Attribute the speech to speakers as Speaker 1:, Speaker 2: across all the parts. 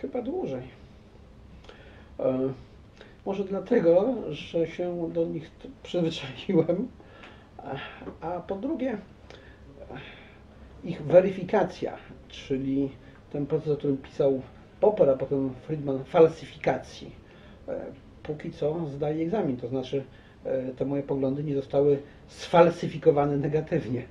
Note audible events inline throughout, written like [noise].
Speaker 1: chyba dłużej. E, może dlatego, że się do nich przyzwyczaiłem, a- a po drugie e, ich weryfikacja, czyli ten proces, o którym pisał Popper, a potem Friedman, falsyfikacji. E, Póki co zdaje egzamin, to znaczy e, te moje poglądy nie zostały sfalsyfikowane negatywnie.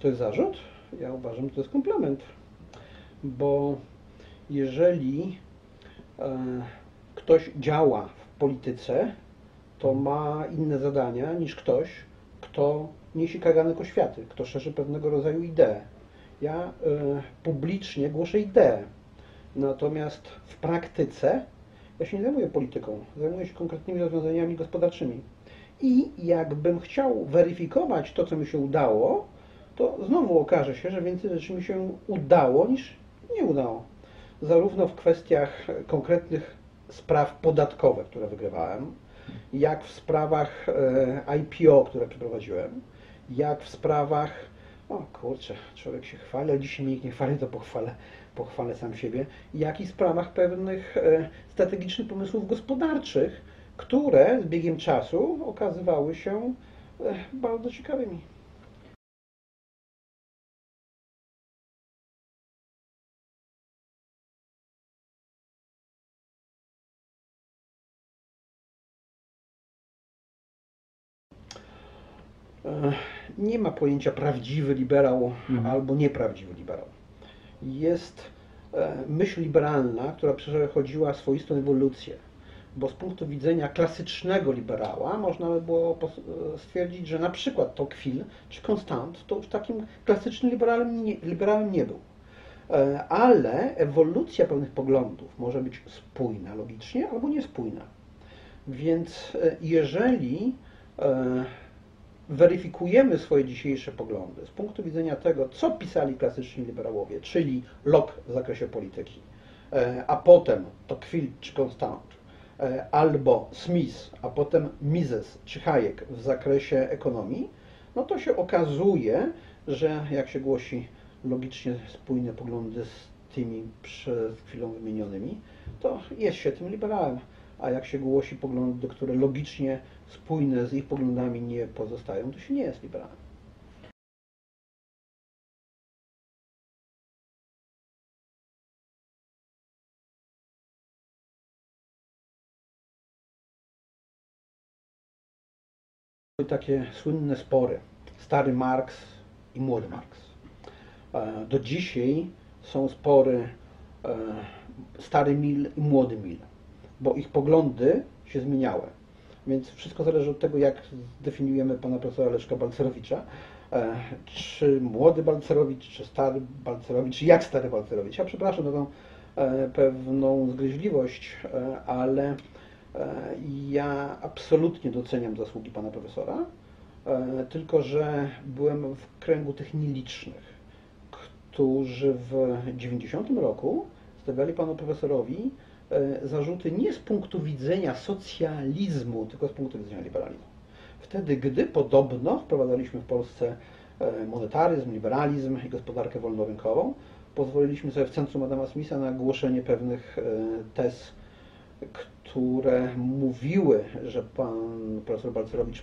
Speaker 1: To jest zarzut? Ja uważam, że to jest komplement. Bo jeżeli e, ktoś działa w polityce, to ma inne zadania niż ktoś, kto niesie kaganek oświaty, kto szerzy pewnego rodzaju ideę. Ja e, publicznie głoszę ideę, natomiast w praktyce ja się nie zajmuję polityką, zajmuję się konkretnymi rozwiązaniami gospodarczymi. I jakbym chciał weryfikować to, co mi się udało, to znowu okaże się, że więcej rzeczy mi się udało niż nie udało. Zarówno w kwestiach konkretnych spraw podatkowych, które wygrywałem, jak w sprawach e, IPO, które przeprowadziłem, jak w sprawach, o kurczę, człowiek się chwali, ale dzisiaj nikt nie chwali, to pochwalę, pochwalę sam siebie, jak i w sprawach pewnych e, strategicznych pomysłów gospodarczych, które z biegiem czasu okazywały się e, bardzo ciekawymi. Nie ma pojęcia prawdziwy liberał albo nieprawdziwy liberał. Jest e, myśl liberalna, która przechodziła swoistą ewolucję, bo z punktu widzenia klasycznego liberała można by było e, stwierdzić, że na przykład Tocqueville czy Constant to już takim klasycznym liberałem nie, liberałem nie był. E, Ale ewolucja pewnych poglądów może być spójna logicznie albo niespójna. Więc jeżeli weryfikujemy swoje dzisiejsze poglądy z punktu widzenia tego, co pisali klasyczni liberałowie, czyli Locke w zakresie polityki, e, a potem Tocqueville czy Constant, e, albo Smith, a potem Mises czy Hayek w zakresie ekonomii, no to się okazuje, że jak się głosi logicznie spójne poglądy z tymi przed chwilą wymienionymi, to jest się tym liberałem. A jak się głosi poglądy, które logicznie spójne z ich poglądami nie pozostają, to się nie jest liberałem. Były takie słynne spory. Stary Marks i młody Marks. E, Do dzisiaj są spory e, stary Mill i młody Mill, bo ich poglądy się zmieniały. Więc wszystko zależy od tego, jak zdefiniujemy pana profesora Leszka Balcerowicza. E, Czy młody Balcerowicz, czy stary Balcerowicz, czy jak stary Balcerowicz. Ja przepraszam za tą e, pewną zgryźliwość, e, ale ja absolutnie doceniam zasługi pana profesora, tylko że byłem w kręgu tych nielicznych, którzy w 90 roku stawiali panu profesorowi e, zarzuty nie z punktu widzenia socjalizmu, tylko z punktu widzenia liberalizmu. Wtedy, gdy podobno wprowadzaliśmy w Polsce e, monetaryzm, liberalizm i gospodarkę wolnorynkową, pozwoliliśmy sobie w centrum Adama Smitha na głoszenie pewnych e, tez, które mówiły, że pan profesor Balcerowicz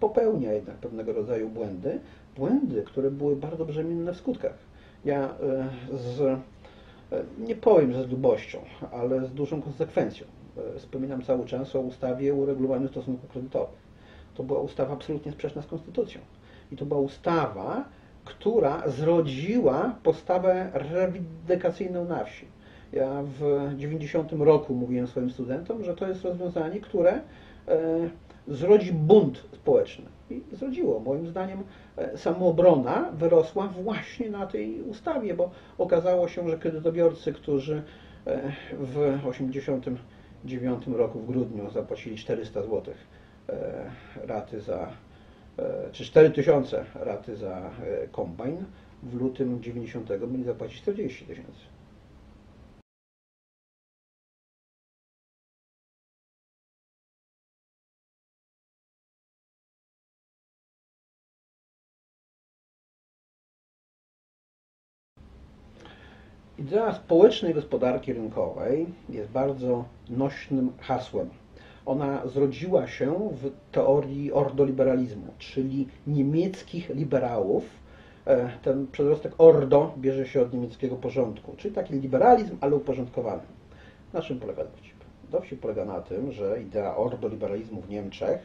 Speaker 1: popełnia jednak pewnego rodzaju błędy, błędy, które były bardzo brzemienne w skutkach. Ja z, nie powiem, że z lubością, ale z dużą konsekwencją e, wspominam cały czas o ustawie o uregulowaniu stosunków kredytowych. To była ustawa absolutnie sprzeczna z konstytucją. I to była ustawa, która zrodziła postawę reivindykacyjną na wsi. Ja w 90 roku mówiłem swoim studentom, że to jest rozwiązanie, które e, zrodzi bunt społeczny. I zrodziło. Moim zdaniem e, samoobrona wyrosła właśnie na tej ustawie, bo okazało się, że kredytobiorcy, którzy e, w 89 roku w grudniu zapłacili 400 zł raty za, e, czy 4000 raty za e, kombajn, w lutym 90 mieli zapłacić 40 tysięcy. Idea społecznej gospodarki rynkowej jest bardzo nośnym hasłem. Ona zrodziła się w teorii ordoliberalizmu, czyli niemieckich liberałów. E, ten przedrostek ordo bierze się od niemieckiego porządku, czyli taki liberalizm, ale uporządkowany. Na czym polega dowcip? Dowcip polega na tym, że idea ordoliberalizmu w Niemczech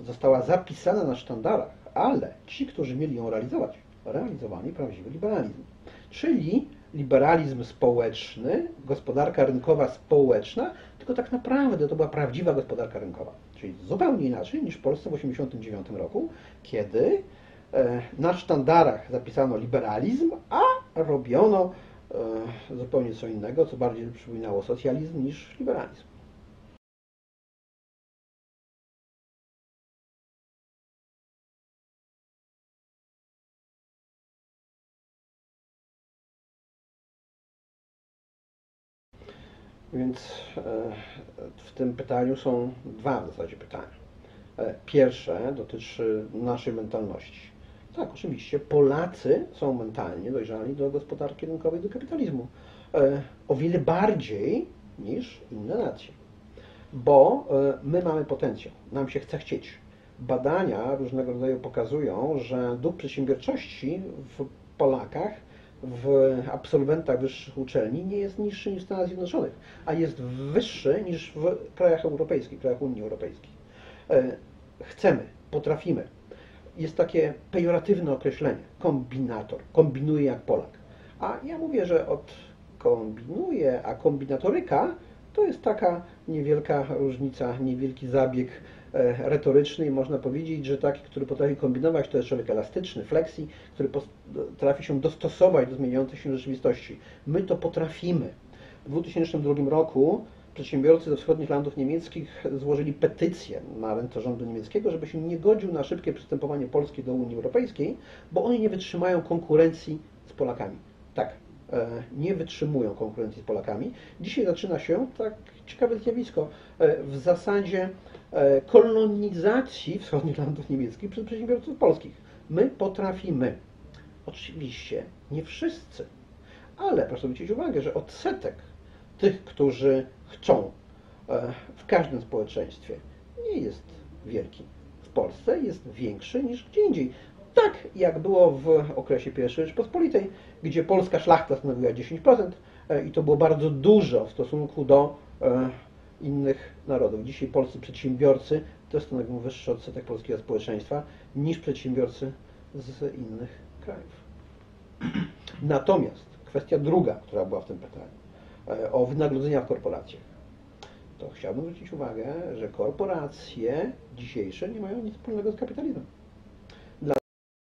Speaker 1: została zapisana na sztandarach, ale ci, którzy mieli ją realizować, realizowali prawdziwy liberalizm. Czyli liberalizm społeczny, gospodarka rynkowa społeczna, tylko tak naprawdę to była prawdziwa gospodarka rynkowa. Czyli zupełnie inaczej niż w Polsce w 1989 roku, kiedy e, na sztandarach zapisano liberalizm, a robiono e, zupełnie co innego, co bardziej przypominało socjalizm niż liberalizm. Więc e, w tym pytaniu są dwa w zasadzie pytania. E, pierwsze dotyczy naszej mentalności. Tak, oczywiście, Polacy są mentalnie dojrzali do gospodarki rynkowej, do kapitalizmu. E, o wiele bardziej niż inne nacje. Bo my mamy potencjał, nam się chce chcieć. Badania różnego rodzaju pokazują, że duch przedsiębiorczości w Polakach w absolwentach wyższych uczelni nie jest niższy niż w Stanach Zjednoczonych, a jest wyższy niż w krajach europejskich, krajach Unii Europejskiej. E, chcemy, potrafimy. Jest takie pejoratywne określenie, kombinator, kombinuje jak Polak. A ja mówię, że od kombinuje, a kombinatoryka to jest taka niewielka różnica, niewielki zabieg E, retoryczny i można powiedzieć, że taki, który potrafi kombinować, to jest człowiek elastyczny, flexi, który potrafi się dostosować do zmieniającej się rzeczywistości. My to potrafimy. W 2002 roku przedsiębiorcy ze wschodnich landów niemieckich złożyli petycję na ręce rządu niemieckiego, żeby się nie godził na szybkie przystępowanie Polski do Unii Europejskiej, bo oni nie wytrzymają konkurencji z Polakami. Tak, nie wytrzymują konkurencji z Polakami. Dzisiaj zaczyna się tak ciekawe zjawisko. E, w zasadzie E, kolonizacji wschodnich landów niemieckich przez przedsiębiorców polskich. My potrafimy. Oczywiście nie wszyscy, ale proszę zwrócić uwagę, że odsetek tych, którzy chcą e, w każdym społeczeństwie nie jest wielki. W Polsce jest większy niż gdzie indziej. Tak jak było w okresie I Rzeczpospolitej, gdzie polska szlachta stanowiła 10% e, i to było bardzo dużo w stosunku do innych narodów. Dzisiaj polscy przedsiębiorcy też stanowią wyższy odsetek polskiego społeczeństwa niż przedsiębiorcy z innych krajów. [clears throat] Natomiast kwestia druga, która była w tym pytaniu, e, o wynagrodzenia w korporacjach, to chciałbym zwrócić uwagę, że korporacje dzisiejsze nie mają nic wspólnego z kapitalizmem.